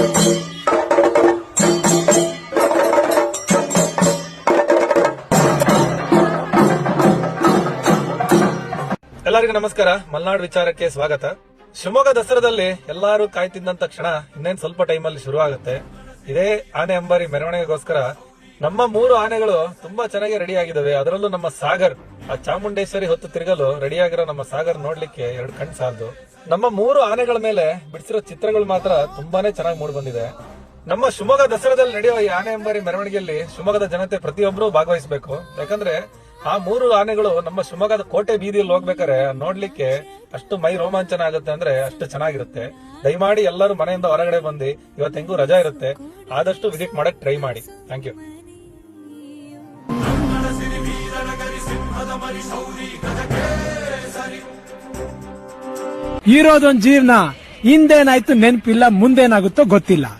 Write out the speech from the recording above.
ಎಲ್ಲರಿಗೂ ನಮಸ್ಕಾರ. ಮಲ್ನಾಡ್ ವಿಚಾರಕ್ಕೆ ಸ್ವಾಗತ. ಶಿವಮೊಗ್ಗ ದಸರಾದಲ್ಲಿ ಎಲ್ಲಾರು ಕಾಯ್ತಿದ್ದಂತ ಕ್ಷಣ ಇನ್ನೇನ್ ಸ್ವಲ್ಪ ಟೈಮಲ್ಲಿ ಶುರು ಆಗುತ್ತೆ ಇದೇ ಆನೆ ಅಂಬಾರಿ ಮೆರವಣಿಗೆಗೋಸ್ಕರ ನಮ್ಮ ಮೂರು ಆನೆಗಳು ತುಂಬಾ ಚೆನ್ನಾಗಿ ರೆಡಿ ಆಗಿದ್ದಾವೆ ಅದರಲ್ಲೂ ನಮ್ಮ ಸಾಗರ್. ಆ ಚಾಮುಂಡೇಶ್ವರಿ ಹೊತ್ತು ತಿರುಗಲು ರೆಡಿಯಾಗಿರೋ ನಮ್ಮ ಸಾಗರ್ ನೋಡ್ಲಿಕ್ಕೆ ಎರಡು ಕಣ್ ಸಾಲದು. ನಮ್ಮ ಮೂರು ಆನೆಗಳ ಮೇಲೆ ಬಿಡಿಸಿರೋ ಚಿತ್ರಗಳು ಮಾತ್ರ ತುಂಬಾನೇ ಚೆನ್ನಾಗಿ ಮೂಡ್ ಬಂದಿದೆ. ನಮ್ಮ ಶಿವಮೊಗ್ಗ ದಸರಾದಲ್ಲಿ ನಡೆಯುವ ಈ ಆನೆ ಎಂಬರಿ ಮೆರವಣಿಗೆಯಲ್ಲಿ ಶಿವಮೊಗ್ಗದ ಜನತೆ ಪ್ರತಿಯೊಬ್ಬರು ಭಾಗವಹಿಸಬೇಕು. ಯಾಕಂದ್ರೆ ಆ ಮೂರು ಆನೆಗಳು ನಮ್ಮ ಶಿವಮೊಗ್ಗದ ಕೋಟೆ ಬೀದಿಯಲ್ಲಿ ಹೋಗ್ಬೇಕಾರೆ ನೋಡ್ಲಿಕ್ಕೆ ಅಷ್ಟು ಮೈ ರೋಮಾಂಚನ ಆಗುತ್ತೆ ಅಂದ್ರೆ ಅಷ್ಟು ಚೆನ್ನಾಗಿರುತ್ತೆ. ದಯಮಾಡಿ ಎಲ್ಲರೂ ಮನೆಯಿಂದ ಹೊರಗಡೆ ಬಂದು ಇವತ್ತೆಂಗೂ ರಜಾ ಇರುತ್ತೆ. ಆದಷ್ಟು ವಿಸಿಟ್ ಮಾಡಕ್ ಟ್ರೈ ಮಾಡಿ. ಥ್ಯಾಂಕ್ ಯು ಇರೋದೊಂದ್ ಜೀವನ ಹಿಂದೇನಾಯ್ತು ನೆನಪಿಲ್ಲ ಮುಂದೇನಾಗುತ್ತೋ ಗೊತ್ತಿಲ್ಲ.